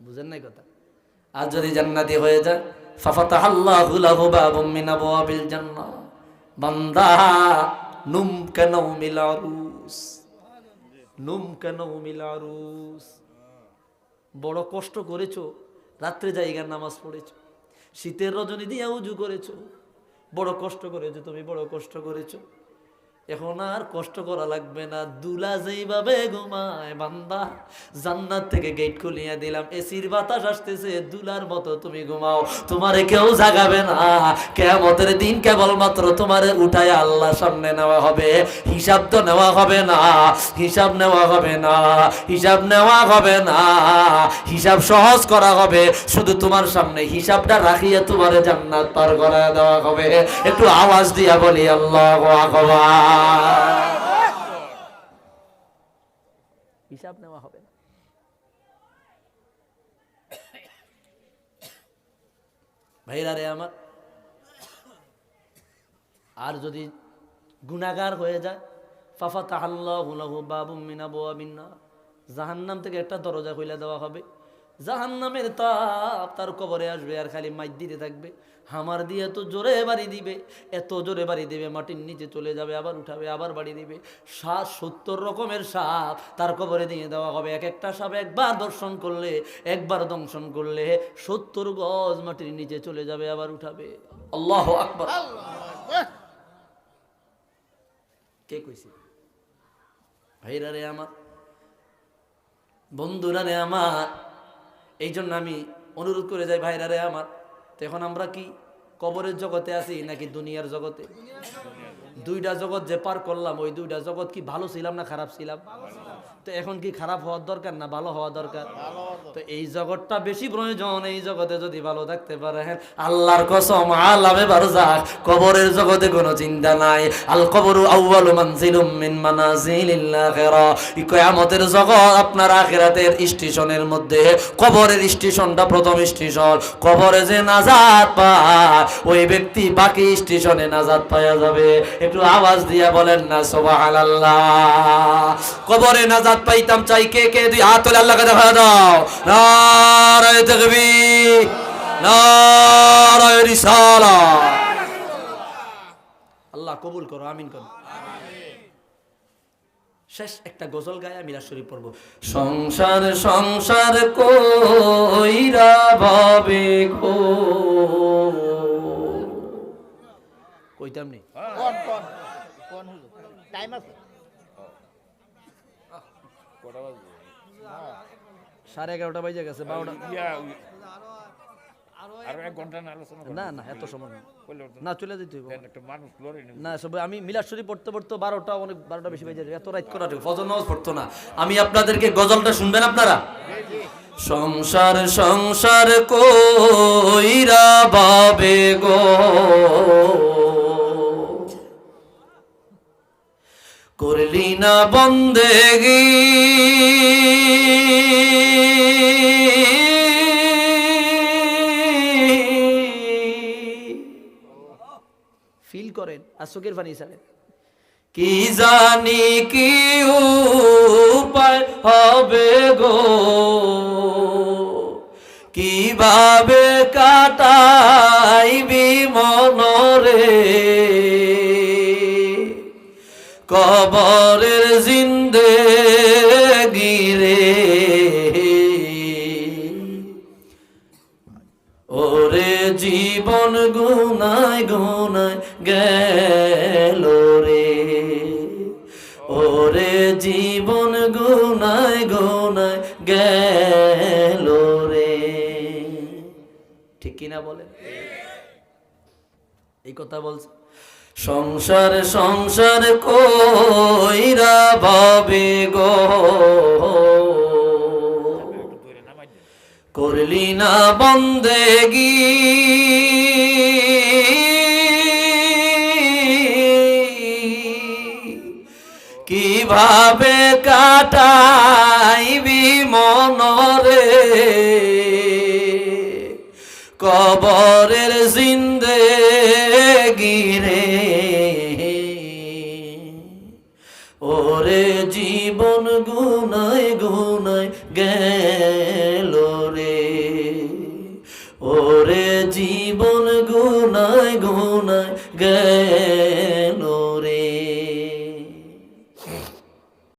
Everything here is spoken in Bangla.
বুঝেন নাই কথা? আর যদি জান্নাতি হয়ে যায় বান্দা, নুম নুম বড় কষ্ট করেছ, রাত্রে জায়গার নামাজ পড়েছো, শীতের রজনী দিয়ে উজু করেছ। বড় কষ্ট করেছ, তুমি বড় কষ্ট করেছ। এখন আর কষ্ট করা লাগবে না। দুলা যেইভাবে ঘুমায়, বান্দা, জান্নাত থেকে গেট খুলিয়ে দিলাম। এসির বাতাস আসতেছে, দুলার মতো তুমি ঘুমাও। তোমারে কেউ জাগাবে না। কেমতের দিন কেবলমাত্র তোমারে উঠায় আল্লাহর সামনে নেওয়া হবে। হিসাব তো নেওয়া হবে না। হিসাব নেওয়া হবে না। হিসাব নেওয়া হবে না। হিসাব সহজ করা হবে। শুধু তোমার সামনে হিসাবটা রাখিয়ে তোমারে জান্নাত পার করা দেওয়া হবে। একটু আওয়াজ দিয়া বলি, আল্লাহ আকবার। হিসাব নেওয়া হবে না। ভাইরা রে আমার, আর যদি গুনাগার হয়ে যায় ফাফা তাহাল্লাহু বাবু মিন আবওয়াবিন জাহান্নাম থেকে একটা দরজা খুলে দেওয়া হবে। জাহান্নামের তাপ তার কবরে আসবে আর খালি মাইর দিতে থাকবে। হামার দিয়ে এত জোরে বাড়ি দিবে এত জোরে বাড়ি দিবে মাটির নিচে চলে যাবে আবার উঠাবে আবার বাড়ি দিবে। সাত সত্তর রকমের সাপ তার কবরে দিয়ে দেওয়া হবে। এক একটা সাপ একবার দর্শন করলে একবার দংশন করলে সত্তর গজ মাটির নিচে চলে যাবে আবার উঠাবে। আল্লাহ আকবার। কে কইছে? ভাইরা রে আমার বন্ধুরা রে আমার এই জন্য আমি অনুরোধ করে যাই ভাইরা রে আমার। তো এখন আমরা কি কবরের জগতে আছি নাকি দুনিয়ার জগতে? দুইটা জগৎ যে পার করলাম, ওই দুইটা জগৎ কি ভালো ছিলাম না খারাপ ছিলাম? তো এখন কি খারাপ হওয়ার দরকার না ভালো হওয়া দরকার? তো এই জগৎটা বেশি প্রয়োজন এই জগতে যদি ভালো থাকতে পারে হ্যাঁ? আল্লাহর কসম আলামে বারজাক কবরের জগতে কোনো চিন্তা নাই। আল কবরু আউয়ালু মানজিলুম মিন মানাজিলিল আখিরা এই কিয়ামতের জগৎ আপনার আখিরাতের স্টেশনের মধ্যে। কবরের স্টেশনটা প্রথম স্টেশন। কবরে যে নাজাত পায় ওই ব্যক্তি বাকি স্টেশনে নাজাত পাওয়া যাবে। একটু আওয়াজ দিয়া বলেন না সুবহানাল্লাহ। কবরে নাজাত পাইতাম, চাই কে কে? দুই হাত তুলে আল্লাহকে দেখা দাও। নারায়ে তাকবীর, নারায়ে রিসালাত আল্লাহ কবুল করো, আমিন করো। শেষ একটা গজল গায়ে আমি শরীফ পড়ব। সংসার সংসার কইরা ভাবে গো। কইতাম নি? কোন কোন? কোন টাইম আছে? সাড়ে এগারোটা বাজে গেছে বারোটা আরও এক ঘণ্টা না আলোচনা না না এত সময় না। করলে হতো। না চলে যেতে হইব। দেন একটা মানুষ লড়ে নেবে। না সব আমি পড়তে পড়তে বারোটা অনেক বারোটা বেশি বেজে এত রাত করা ঠিক ফজর নামাজ পড়তো না আমি আপনাদেরকে গজলটা শুনবেন আপনারা সংসার সংসার কইরা বাবে গো করলি না বন্দেগি। ফিল করেন আর চোখের পানি ছাড়েন। কি জানি কি উপায় হবে গো? কীভাবে কাটাইবি মনরে? কবরের জিন্দে গিরে ওরে জীবন গুনায় গুনায় গেল রে। ওরে জীবন গুনায় গুনায় গেল রে। ঠিক কিনা বলে এই কথা বলছে সংসার সংসার কইরা ভাবে গো। করলি না বন্দেগি কীভাবে কাটাইবি গুনায় গুনায় গেল রে। ওরে জি